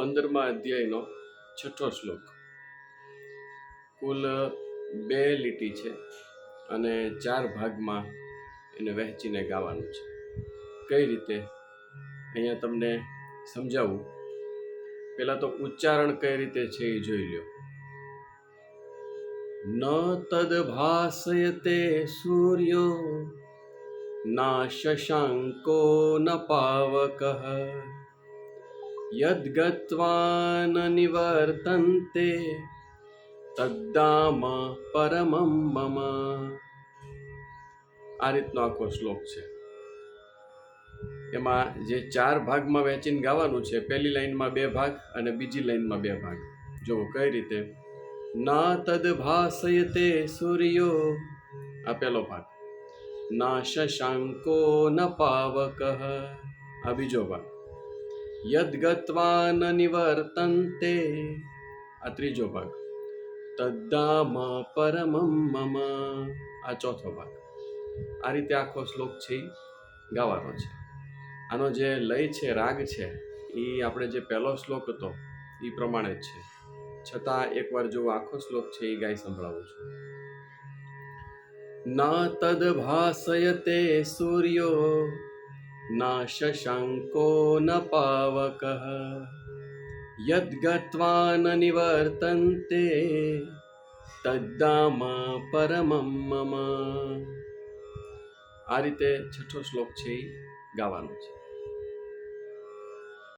પંદરમા અધ્યાયનો છઠ્ઠો શ્લોક. કુલ બે લીટી છે અને ચાર ભાગમાં એને વહેંચીને ગાવાનું છે. કઈ રીતે? અહીંયા તમને સમજાવું. પહેલાં તો ઉચ્ચારણ કઈ રીતે છે એ જોઈ લ્યો. ન તદ ભાસયતે સૂર્યો, ના શશાંકો ન પાવકઃ. યદ્ગત્વા ન નિવર્તન્તે તદ્દામ પરમમ મમ આ રીતનો આખો શ્લોક છે. એમાં જે ચાર ભાગમાં વહેંચીને ગાવાનું છે, પહેલી લાઈનમાં બે ભાગ અને બીજી લાઈનમાં બે ભાગ. જુઓ કઈ રીતે? ના તદ ભાસયતે સૂર્યો. આ પહેલો ભાગ. ના શશાંકો ન પાવક. આ બીજો ભાગ. યદ્ગત્વા ન નિવર્તન્તે આ ત્રીજો ભાગ તદ્દામ પરમમ મમ આ ચોથો ભાગ આ રીતે આખો શ્લોક છે ગાવાનો છે। આનો જે લય છે, રાગ છે એ આપણે જે પહેલો શ્લોક હતો એ પ્રમાણે જ છે. છતાં એકવાર જો આખો શ્લોક છે એ ગાઈ સંભળાવું છું. ના તદ ભાસયતે સૂર્યો શશાંકો ન પાવક યદ્ગત્વા ન નિવર્તન્તે તદ્દામ પરમમ મમ આ રીતે છઠ્ઠો શ્લોક છે એ ગાવાનો છે.